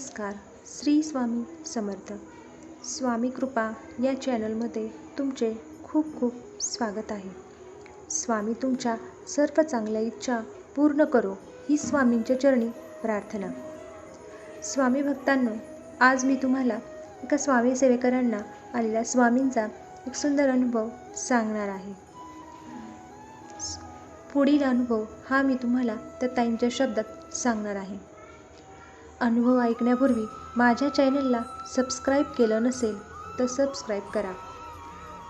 नमस्कार श्री स्वामी समर्थ. स्वामी कृपा या चॅनलमध्ये तुमचे खूप खूप स्वागत आहे. स्वामी तुमच्या सर्व चांगल्या इच्छा पूर्ण करो ही स्वामींच्या चरणी प्रार्थना. स्वामी भक्तांनो आज मी तुम्हाला एका स्वामी सेवेकरांना आलेला स्वामींचा एक सुंदर अनुभव सांगणार आहे. पुढील अनुभव हा मी तुम्हाला त्या ताईंच्या शब्दात सांगणार आहे. अनुभव ऐकण्यापूर्वी माझ्या चॅनलला सबस्क्राईब केलं नसेल तर सबस्क्राईब करा.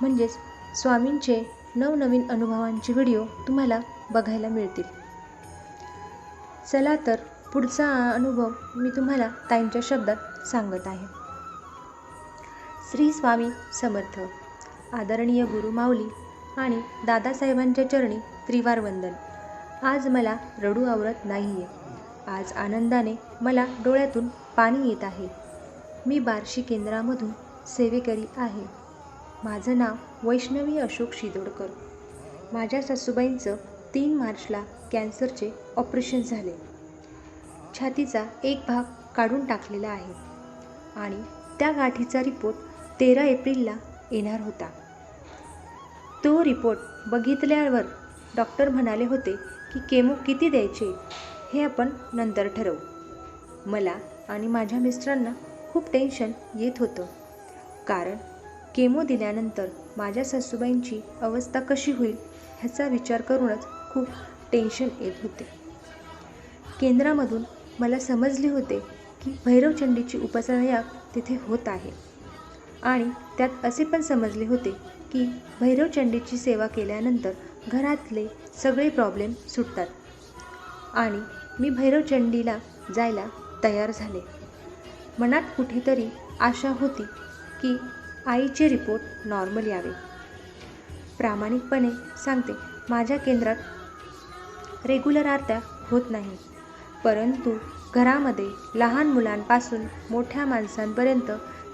म्हणजेच स्वामींचे नवनवीन अनुभवांचे व्हिडिओ तुम्हाला बघायला मिळतील. चला तर पुढचा अनुभव मी तुम्हाला ताईंच्या शब्दात सांगत आहे. श्री स्वामी समर्थ. आदरणीय गुरु माऊली आणि दादासाहेबांच्या चरणी त्रिवार वंदन. आज मला रडू आवरत नाही आहे आज आनंदाने मला डोळ्यातून पाणी येत आहे. मी बार्शी केंद्रामधून सेवेकरी आहे. माझं नाव वैष्णवी अशोक शिदोडकर. माझ्या सासूबाईंचं तीन मार्चला कॅन्सरचे ऑपरेशन झाले. छातीचा एक भाग काढून टाकलेला आहे. आणि त्या गाठीचा रिपोर्ट तेरा एप्रिलला येणार होता. तो रिपोर्ट बघितल्यावर डॉक्टर म्हणाले होते की केमो किती द्यायचे? हे आपण नंतर ठरवू. मला आणि माझ्या मिस्टरांना खूप टेन्शन येत होतं. कारण केमो दिल्यानंतर माझ्या सासूबाईंची अवस्था कशी होईल ह्याचा विचार करूनच खूप टेन्शन येत होते. केंद्रामधून मला समजले होते की भैरवचंडीची उपासना तिथे होत आहे. आणि त्यात असे पण समजले होते की भैरवचंडीची सेवा केल्यानंतर घरातले सगळे प्रॉब्लेम सुटतात. आणि मी भैरवचंडीला जायला तयार झाले. मनात कुठेतरी आशा होती की आईचे रिपोर्ट नॉर्मल यावे. प्रामाणिकपणे सांगते माझ्या केंद्रात रेग्युलर आरत्या होत नाही. परंतु घरामध्ये लहान मुलांपासून मोठ्या माणसांपर्यंत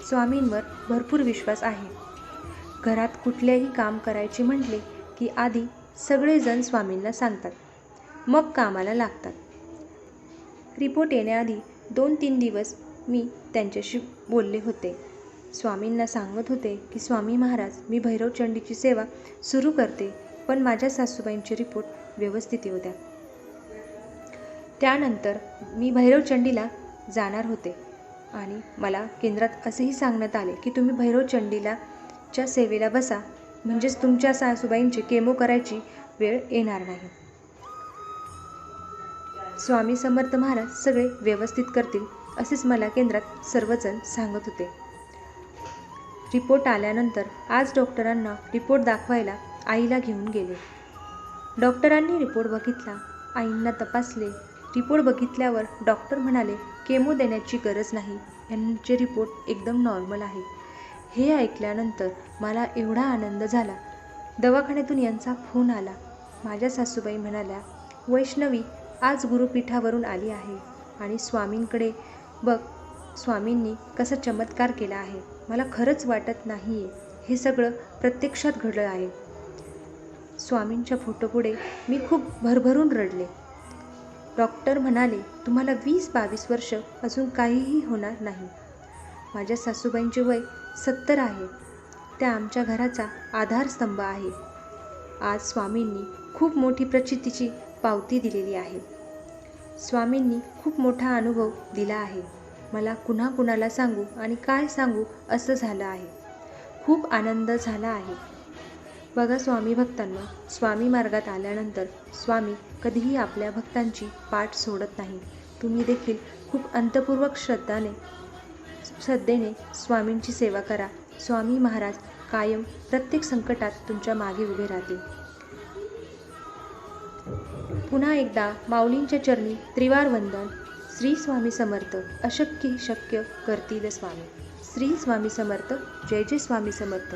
स्वामींवर भरपूर विश्वास आहे. घरात कुठलेही काम करायचे म्हटले की आधी सगळेजण स्वामींना सांगतात. मग कामाला लागतात. रिपोर्ट येण्याआधी दोन तीन दिवस मी त्यांच्याशी बोलले होते. स्वामींना सांगत होते की स्वामी महाराज मी भैरवचंडीची सेवा सुरू करते पण माझ्या सासूबाईंचे रिपोर्ट व्यवस्थित येऊ द्या. त्यानंतर मी भैरवचंडीला जाणार होते आणि मला केंद्रात असेही सांगण्यात आले की तुम्ही भैरवचंडीला च्या सेवेला बसा म्हणजेच तुमच्या सासूबाईंची केमो करायची वेळ येणार नाही. स्वामी समर्थ महाराज सगळे व्यवस्थित करतील असेच मला केंद्रात सर्वजण सांगत होते. रिपोर्ट आल्यानंतर आज डॉक्टरांना रिपोर्ट दाखवायला आईला घेऊन गेले. डॉक्टरांनी रिपोर्ट बघितला आईंना तपासले. रिपोर्ट बघितल्यावर डॉक्टर म्हणाले केमो देण्याची गरज नाही. यांचे रिपोर्ट एकदम नॉर्मल आहे. हे ऐकल्यानंतर मला एवढा आनंद झाला. दवाखान्यातून यांचा फोन आला. माझ्या सासूबाई म्हणाल्या वैष्णवी आज गुरुपीठावरून आली आहे आणि स्वामींकडे बघ स्वामींनी कसा चमत्कार केला आहे. मला खरंच वाटत नाही आहे हे सगळं प्रत्यक्षात घडलं आहे. स्वामींच्या फोटोपुढे मी खूप भरभरून रडले. डॉक्टर म्हणाले तुम्हाला वीस बावीस वर्ष अजून काहीही होणार नाही. माझ्या सासूबाईंचे वय सत्तर आहे. त्या आमच्या घराचा आधारस्तंभ आहे. आज स्वामींनी खूप मोठी प्रचितीची पावती दिलेली आहे. स्वामींनी खूप मोठा अनुभव दिला आहे. मला कुणा कुणाला सांगू आणि काय सांगू असं झालं आहे. खूप आनंद झाला आहे. बघा स्वामी भक्तांना स्वामी मार्गात आल्यानंतर स्वामी कधीही आपल्या भक्तांची पाठ सोडत नाही. तुम्ही देखील खूप अंतपूर्वक श्रद्धाने श्रद्धेने स्वामींची सेवा करा. स्वामी महाराज कायम प्रत्येक संकटात तुमच्या मागे उभे राहतील. पुन्हा एकदा माऊलींच्या चरणी त्रिवार वंदन. श्री स्वामी समर्थ. अशक्य शक्य करतील स्वामी. श्री स्वामी समर्थ. जय जय स्वामी समर्थ.